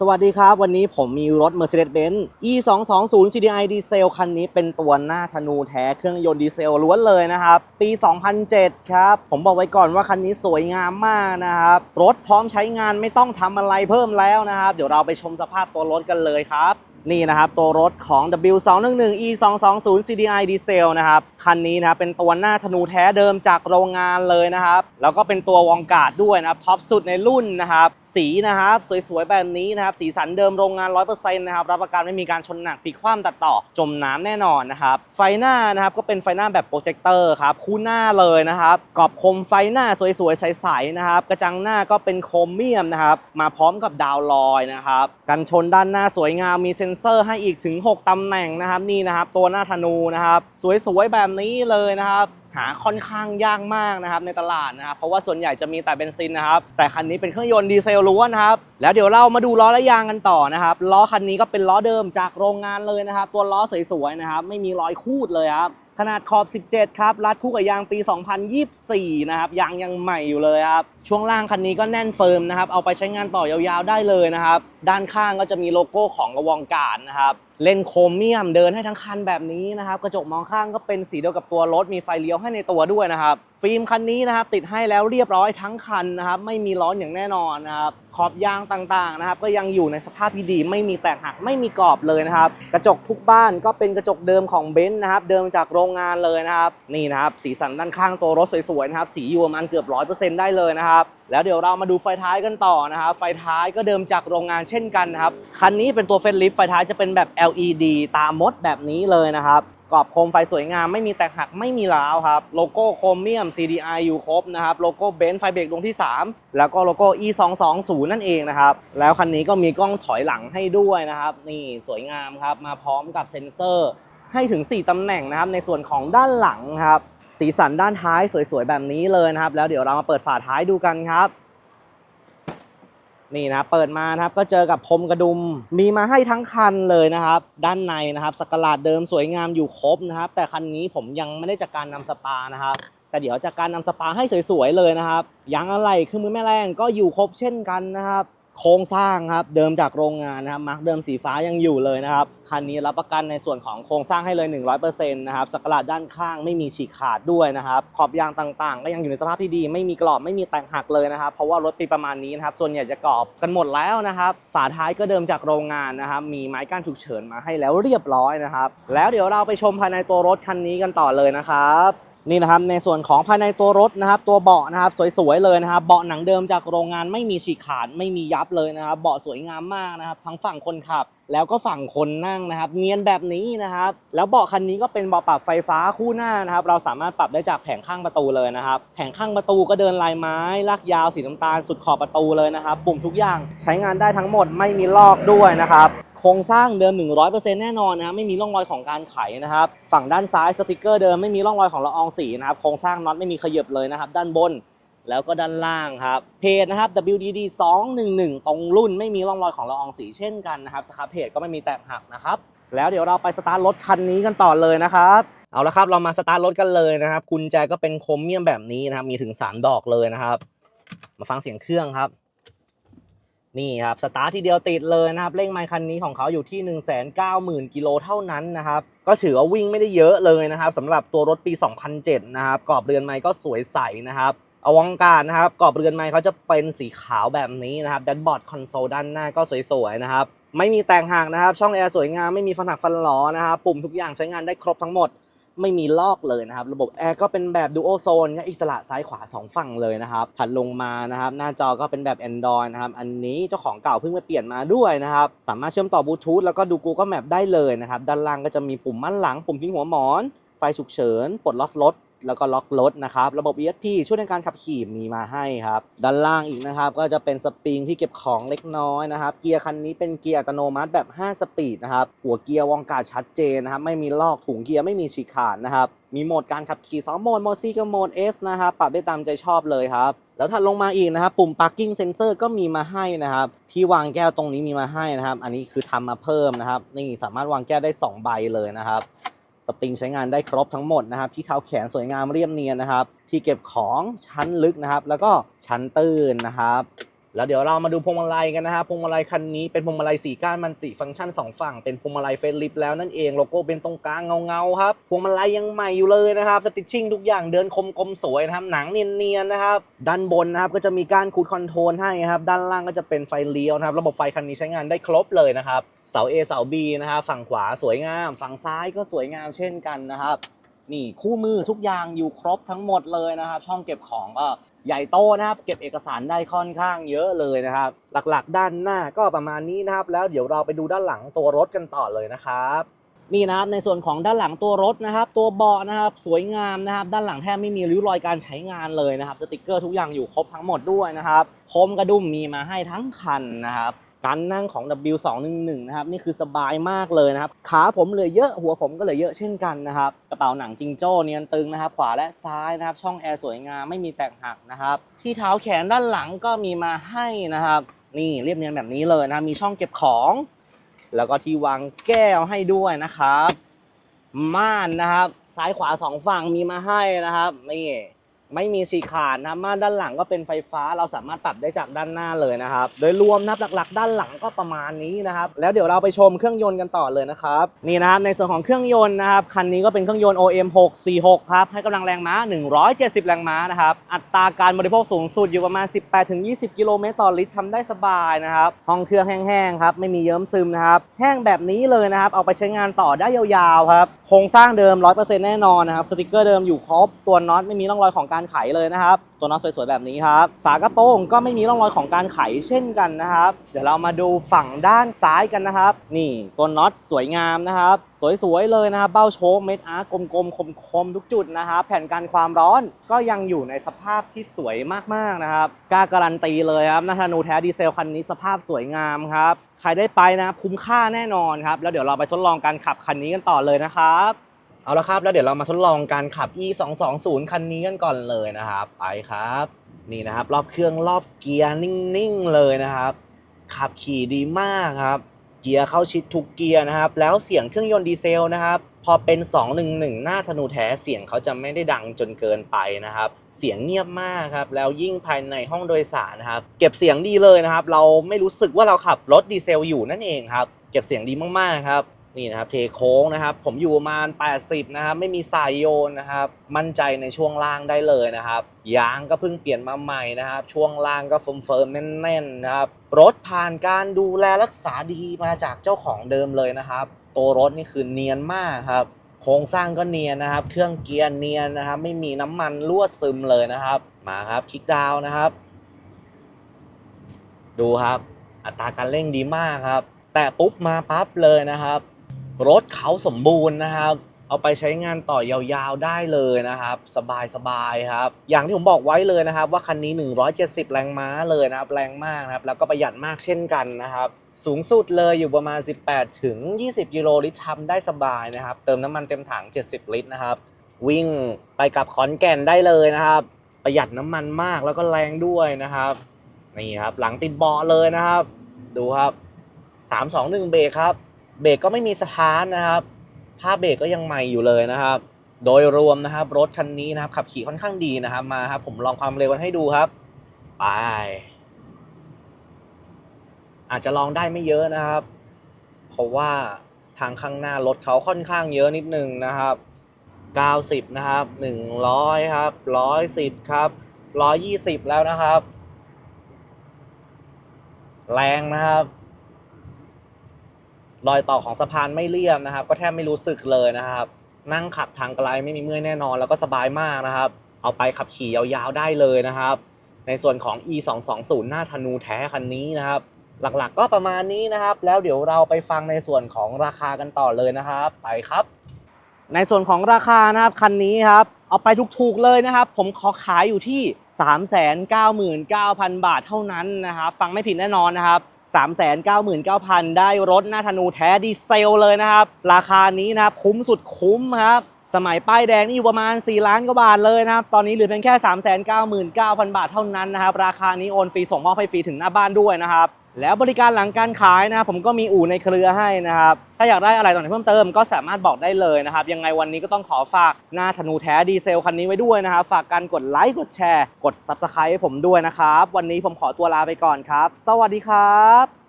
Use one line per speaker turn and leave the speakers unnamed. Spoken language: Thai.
สวัสดีครับ วันนี้ผมมีรถ Mercedes-Benz E 2 2 0 CDI ดีเซลคันนี้เป็นตัวหน้าธนูแท้เครื่องยนต์ดีเซลล้วนเลยนะครับ ปี 2007 ครับ ผมบอกไว้ก่อนว่าคันนี้สวยงามมากนะครับ รถพร้อมใช้งานไม่ต้องทำอะไรเพิ่มแล้วนะครับ เดี๋ยวเราไปชมสภาพตัวรถกันเลยครับ นี่นะครับตัวรถของ W211 E 2 2 0 CDI ดีเซลนะครับคันนี้นะครับเป็นตัวหน้าธนูแท้เดิมจากโรงงานเลยนะครับแล้วก็เป็นตัววองการ์ดด้วยนะครับท็อปสุดในรุ่นนะครับสีนะครับสวยๆแบบนี้นะครับสีสันเดิมโรงงาน 100%นะครับรับประกันไม่มีการชนหนักพลิกคว่ำตัดต่อ จมน้ำแน่นอนนะครับไฟหน้านะครับก็เป็นไฟหน้าแบบโปรเจคเตอร์ครับคู่หน้าเลยนะครับกรอบคมไฟหน้าสวยๆใสๆนะครับกระจังหน้าก็เป็นโครเมียมนะครับมาพร้อมกับดาวลอยนะครับกันชนด้านหน้าสวยงามมีเซ็นเซอร์ให้อีกถึง 6ตำแหน่งนะครับนี่นะครับ ตัวหน้าธนูนะครับ สวยๆแบบนี้เลยนะครับ หาค่อนข้างยากมากนะครับในตลาดนะครับ เพราะว่าส่วนใหญ่จะมีแต่เบนซินนะครับ แต่คันนี้เป็นเครื่องยนต์ดีเซลล้วนนะครับ แล้วเดี๋ยวเรามาดูล้อและยางกันต่อนะครับล้อคันนี้ก็เป็นล้อเดิมจากโรงงานเลยนะครับ ตัวล้อสวยๆนะครับ ไม่มีรอยคูดเลยครับ ขนาดขอบ 17 ครับ รัดคู่กับยางปี 2024 นะครับ ยางยังใหม่อยู่เลยครับ ช่วงล่างคันนี้ก็แน่นเฟิร์มนะครับ เอาไปใช้งานต่อยาวๆได้เลยนะครับ ด้านข้างก็จะมีโลโก้ของกระวองการนะครับ เล่นโครเมียมเดินให้ทั้งคันแบบนี้นะครับ กระจกมองข้างก็เป็นสีเดียวกับตัวรถมีไฟเลี้ยวให้ในตัวด้วยนะครับ ฟิล์มคันนี้นะครับ ติดให้แล้วเรียบร้อยทั้งคันนะครับ ไม่มีร้อนอย่างแน่นอนนะครับ ขอบยางต่างๆนะครับ ก็ยังอยู่ในสภาพที่ดี ไม่มีแตกหักไม่มีกรอบเลยนะครับ กระจกทุกบ้านก็เป็นกระจกเดิมของเบนซ์นะครับ เดิมจากโรงงานเลยนะครับ นี่นะครับ สีสันด้านข้างตัวรถสวยๆนะครับ สีอยู่ประมาณเกือบร้อยเปอร์เซ็นต์ได้เลยนะครับแล้วเดี๋ยวเรามาดูไฟท้ายกันต่อนะครับไฟท้ายก็เดิมจากโรงงานเช่นกันนะครับ คันนี้เป็นตัวเฟนลิฟไฟท้ายจะเป็นแบบ LED ตามดแบบนี้เลยนะครับกรอบโคมไฟสวยงามไม่มีแตกหักไม่มีร้าวครับ โลโก้โครเมียม CDI อยู่ครบนะครับ โลโก้เบนซ์ไฟเบรกดวงที่ 3 แล้วก็โลโก้ E 2 2 0นั่นเองนะครับ แล้วคันนี้ก็มีกล้องถอยหลังให้ด้วยนะครับ นี่สวยงามครับ มาพร้อมกับเซ็นเซอร์ให้ถึง 4ตำแหน่งนะครับ ในส่วนของด้านหลังครับ สีสันด้านท้ายสวยๆแบบนี้เลยนะครับ แล้วเดี๋ยวเรามาเปิดฝาท้ายดูกันครับ นี่นะเปิดมานะครับก็เจอกับพรมกระดุม มีมาให้ทั้งคันเลยนะครับ ด้านในนะครับสกลาดเดิมสวยงามอยู่ครบนะครับ แต่คันนี้ผมยังไม่ได้จากการนำสปานะครับแต่เดี๋ยวจากการนำสปาให้สวยๆเลยนะครับยางอะไรเครื่องมือแม่แรงก็อยู่ครบเช่นกันนะครับ โครงสร้างครับเดิมจากโรงงานนะครับมาร์กเดิมสีฟ้ายังอยู่เลยนะครับคันนี้รับประกันในส่วนของโครงสร้างให้เลย 100%นะครับสกลาดด้านข้างไม่มีฉีกขาดด้วยนะครับขอบยางต่างๆ ก็ยังอยู่ในสภาพที่ดี ไม่มีกรอบไม่มีแตกหักเลยนะครับ เพราะว่ารถปีประมาณนี้นะครับส่วนใหญ่จะกรอบกันหมดแล้วนะครับฝาท้ายก็เดิมจากโรงงานนะครับมีไม้กั้นฉุกเฉินมาให้แล้วเรียบร้อยนะครับแล้วเดี๋ยวเราไปชมภายในตัวรถคันนี้กันต่อเลยนะครับ นี่นะครับในส่วนของภายในตัวรถนะครับ ตัวเบาะนะครับสวยๆเลยนะครับเบาะหนังเดิมจากโรงงานไม่มีฉีกขาดไม่มียับเลยนะครับเบาะสวยงามมากนะครับ ทั้งฝั่งคนขับแล้วก็ฝั่งคนนั่งนะครับ เนียนแบบนี้นะครับ แล้วเบาะคันนี้ก็เป็นเบาะปรับไฟฟ้าคู่หน้านะครับ เราสามารถปรับได้จากแผงข้างประตูเลยนะครับ แผงข้างประตูก็เดินลายไม้ ลากยาวสีน้ำตาลสุดขอบประตูเลยนะครับปุ่มทุกอย่างใช้งานได้ทั้งหมดไม่มีลอกด้วยนะครับโครงสร้างเดิม 100%แน่นอนนะไม่มีร่องรอยของการไขนะครับ ฝั่งด้านซ้ายสติกเกอร์เดิมไม่มีร่องรอยของละอองสีนะครับโครงสร้างน็อตไม่มีขยับเลยนะครับ ด้านบน แล้วก็ด้านล่างครับเพจนะครับ WDD 211 ตรงรุ่นไม่มีร่องรอยของละอองสีเช่นกันนะครับสครับเพจก็ไม่มีแตกหักนะครับ แล้วเดี๋ยวเราไปสตาร์ทรถคันนี้กันต่อเลยนะครับเอาละครับเรามาสตาร์ทรถกันเลยนะครับกุญแจก็เป็นโครเมียมแบบนี้นะครับมีถึง 3 ดอกเลยนะครับ มาฟังเสียงเครื่องครับ นี่ครับสตาร์ททีเดียวติดเลยนะครับเร่งไมค์คันนี้ของเขาอยู่ที่ 1 9 0 0 0 0 กิโลเท่านั้นนะครับ ก็ถือว่าวิ่งไม่ได้เยอะเลยนะครับสำหรับตัวรถปี 2007 นะครับกรอบเรือนไมค์ก็สวยใสนะครับ อวังการนะครับกรอบเรือนไมค์เขาจะเป็นสีขาวแบบนี้นะครับแดนบอร์ดคอนโซลด้านหน้าก็สวยๆนะครับไม่มีแตกหักนะครับ ช่องแอร์สวยงามไม่มีฟันหักฟันหลอนะครับปุ่มทุกอย่างใช้งานได้ครบทั้งหมด ไม่มีลอกเลยนะครับ ระบบแอร์ก็เป็นแบบดูโอโซนอิสระซ้ายขวา 2 ฝั่งเลยนะครับถัดลงมานะครับ หน้าจอก็เป็นแบบ Android นะครับอันนี้เจ้าของเก่าเพิ่งมาเปลี่ยนมาด้วยนะครับ สามารถเชื่อมต่อบลูทูธแล้วก็ดู Google Map ได้เลยนะครับ ด้านล่างก็จะมีปุ่มมั่นหลัง ปุ่มทิ้งหัวหมอน ไฟฉุกเฉินปลดล็อกรถ แล้วก็ล็อกรถนะครับ ระบบ ESP ช่วยในการขับขี่มีมาให้ครับ ด้านล่างอีกนะครับ ก็จะเป็นสปริงที่เก็บของเล็กน้อยนะครับ เกียร์คันนี้เป็นเกียร์อัตโนมัติแบบ 5 สปีดนะครับ หัวเกียร์วองการชัดเจนนะครับ ไม่มีลอกถุงเกียร์ไม่มีฉีกขาดนะครับ มีโหมดการขับขี่2โหมด โหมด C กับโหมด S นะครับ ปรับได้ตามใจชอบเลยครับแล้วถัดลงมาอีกนะครับปุ่ม parking sensor ก็มีมาให้นะครับ ที่วางแก้วตรงนี้มีมาให้นะครับ อันนี้คือทำมาเพิ่มนะครับ นี่สามารถวางแก้วได้ 2 ใบเลยนะครับ สปริงใช้งานได้ครบทั้งหมดนะครับ ที่เท้าแขนสวยงามเรียบเนียนนะครับ ที่เก็บของชั้นลึกนะครับ แล้วก็ชั้นตื้นนะครับ แล้วเดี๋ยวเรามาดูพวงมาลัยกันนะครับพวงมาลัยคันนี้เป็นพวงมาลัยสี่ก้านมันติฟังก์ชันสองฝั่งเป็นพวงมาลัยเฟรนลิฟแล้วนั่นเองโลโก้เป็นตรงกลางเงาๆครับพวงมาลัยยังใหม่อยู่เลยนะครับสติชชิ่งทุกอย่างเดินคมกลมสวยนะครับหนังเนียนๆนะครับด้านบนนะครับก็จะมีการคูดคอนโทรลให้ครับด้านล่างก็จะเป็นไฟเลี้ยวนะครับระบบไฟคันนี้ใช้งานได้ครบเลยนะครับเสา A เสา B นะครับฝั่งขวาสวยงาม ฝั่งซ้ายก็สวยงามเช่นกันนะครับนี่คู่มือทุกอย่างอยู่ครบทั้งหมดเลยนะครับ ช่องเก็บของก็ ใหญ่โตนะครับ เก็บเอกสารได้ค่อนข้างเยอะเลยนะครับ หลักๆ ด้านหน้าก็ประมาณนี้นะครับ แล้วเดี๋ยวเราไปดูด้านหลังตัวรถกันต่อเลยนะครับนี่นะครับในส่วนของด้านหลังตัวรถนะครับ ตัวเบาะนะครับสวยงามนะครับ ด้านหลังแทบไม่มีริ้วรอยการใช้งานเลยนะครับ สติกเกอร์ทุกอย่างอยู่ครบทั้งหมดด้วยนะครับพรมกระดุมมีมาให้ทั้งคันนะครับ การนั่งของ W211 นะครับนี่คือสบายมากเลยนะครับขาผมเหลือเยอะหัวผมก็เหลือเยอะเช่นกันนะครับกระเป๋าหนังจิงโจ้เนียนตึงนะครับ ขวาและซ้ายนะครับ ช่องแอร์สวยงามไม่มีแตกหักนะครับ ที่เท้าแขนด้านหลังก็มีมาให้นะครับ นี่เรียบเนียนแบบนี้เลยนะมีช่องเก็บของ แล้วก็ที่วางแก้วให้ด้วยนะครับ ม่านนะครับ ซ้ายขวาสองฝั่งมีมาให้นะครับนี่ ไม่มีฉีขาดนะม่านด้านหลังก็เป็นไฟฟ้าเราสามารถปรับได้จากด้านหน้าเลยนะครับ โดยรวมนะครับหลักๆ ด้านหลังก็ประมาณนี้นะครับ แล้วเดี๋ยวเราไปชมเครื่องยนต์กันต่อเลยนะครับนี่นะครับในส่วนของเครื่องยนต์นะครับคันนี้ก็เป็นเครื่องยนต์ OM 646ครับให้กำลังแรงม้า 170 แรงม้านะครับอัตราการบริโภคสูงสุดอยู่ประมาณ 18-20 กิโลเมตรต่อลิตรทำได้สบายนะครับห้องเครื่องแห้งๆครับไม่มีเยิ้มซึมนะครับแห้งแบบนี้เลยนะครับเอาไปใช้งานต่อได้ยาวๆครับโครงสร้างเดิม 100%แน่นอนนะครับสติกเกอร์เดิมอยู่ครบตัวน็อตไม่มีร่องรอยของการไขเลยนะครับ ตัวน็อตสวยๆแบบนี้ครับ ฝากระโปรงก็ไม่มีร่องรอยของการไขเช่นกันนะครับ เดี๋ยวเรามาดูฝั่งด้านซ้ายกันนะครับ นี่ตัวน็อตสวยงามนะครับ สวยๆเลยนะครับ เบ้าโชคเม็ดอาร์กลมๆคมๆทุกจุดนะครับ แผ่นกันความร้อนก็ยังอยู่ในสภาพที่สวยมากๆนะครับกล้าการันตีเลยครับนาธนูแท้ดีเซลคันนี้สภาพสวยงามครับใครได้ไปนะคุ้มค่าแน่นอนครับ แล้วเดี๋ยวเราไปทดลองการขับคันนี้กันต่อเลยนะครับ เอาละครับ แล้วเดี๋ยวเรามาทดลองการขับ e 2 2 0คันนี้กันก่อนเลยนะครับ ไปครับ นี่นะครับ รอบเครื่องรอบเกียร์นิ่งๆเลยนะครับ ขับขี่ดีมากครับ เกียร์เข้าชิดทุกเกียร์นะครับ แล้วเสียงเครื่องยนต์ดีเซลนะครับ พอเป็น 211 หน้าธนูแท้เสียงเขาจะไม่ได้ดังจนเกินไปนะครับ เสียงเงียบมากครับ แล้วยิ่งภายในห้องโดยสารนะครับ เก็บเสียงดีเลยนะครับ เราไม่รู้สึกว่าเราขับรถดีเซลอยู่นั่นเองครับ เก็บเสียงดีมากๆครับ นี่นะครับเทโค้งนะครับ ผมอยู่ประมาณ 80 นะครับ ไม่มีสายโยนนะครับ มั่นใจในช่วงล่างได้เลยนะครับยางก็เพิ่งเปลี่ยนมาใหม่นะครับ ช่วงล่างก็เฟิร์มๆแน่นๆนะครับ รถผ่านการดูแลรักษาดีมาจากเจ้าของเดิมเลยนะครับ ตัวรถนี่คือเนียนมากครับโครงสร้างก็เนียนนะครับ เครื่องเกียร์เนียนนะครับ ไม่มีน้ำมันรั่วซึมเลยนะครับ มาครับคลิกดาวนะครับ ดูครับ อัตราการเร่งดีมากครับ แต่ปุ๊บมาปั๊บเลยนะครับ รถเขาสมบูรณ์นะครับ เอาไปใช้งานต่อยาวๆได้เลยนะครับ สบายๆครับ อย่างที่ผมบอกไว้เลยนะครับ ว่าคันนี้ 170 แรงม้าเลยนะครับ แรงมากนะครับ แล้วก็ประหยัดมากเช่นกันนะครับสูงสุดเลยอยู่ประมาณ 18 ถึง 20 กิโลลิตรทำได้สบายนะครับ เติมน้ำมันเต็มถัง 70 ลิตรนะครับ วิ่งไปกับขอนแก่นได้เลยนะครับ ประหยัดน้ำมันมากแล้วก็แรงด้วยนะครับนี่ครับ หลังติดเบาะเลยนะครับ ดูครับ 3 2 1 เบรกครับ เบรกก็ไม่มีสถานนะครับผ้าเบรกก็ยังใหม่อยู่เลยนะครับ โดยรวมนะครับรถคันนี้นะครับขับขี่ค่อนข้างดีนะครับมาครับผมลองความเร็วกันให้ดูครับไปอาจจะลองได้ไม่เยอะนะครับ เพราะว่าทางข้างหน้ารถเขาค่อนข้างเยอะนิดนึงนะครับ90นะครับ100ครับ110ครับ120 แล้วนะครับ แรงนะครับ รอยต่อของสะพานไม่เรียบนะครับ ก็แทบไม่รู้สึกเลยนะครับ นั่งขับทางไกลไม่มีเมื่อยแน่นอน แล้วก็สบายมากนะครับ เอาไปขับขี่ยาวๆได้เลยนะครับ ในส่วนของ e 2 2 0หน้าธนูแท้คันนี้นะครับ หลักๆก็ประมาณนี้นะครับ แล้วเดี๋ยวเราไปฟังในส่วนของราคากันต่อเลยนะครับ ไปครับ ในส่วนของราคานะครับคันนี้ครับเอาไปถูกๆเลยนะครับ ผมขอขายอยู่ที่ 399,000 บาทเท่านั้นนะครับ ฟังไม่ผิดแน่นอนนะครับ 399,000 ได้รถหน้าธนูแท้ดีเซลเลยนะครับ ราคานี้นะครับคุ้มสุดคุ้มครับ สมัยป้ายแดงนี่อยู่ประมาณ 4 ล้านกว่าบาทเลยนะครับ ตอนนี้เหลือเพียงแค่ 399,000 บาทเท่านั้นนะครับ ราคานี้โอนฟรีส่งมอบให้ฟรีถึงหน้าบ้านด้วยนะครับ แล้วบริการหลังการขายนะครับผมก็มีอู่ในเครือให้นะครับ ถ้าอยากได้อะไรต่างๆเพิ่มเติมก็สามารถบอกได้เลยนะครับ ยังไงวันนี้ก็ต้องขอฝากหน้าธนูแท้ดีเซลคันนี้ไว้ด้วยนะครับ ฝากการกดไลค์กดแชร์ กด Subscribe ให้ผมด้วยนะครับ วันนี้ผมขอตัวลาไปก่อนครับ สวัสดีครับ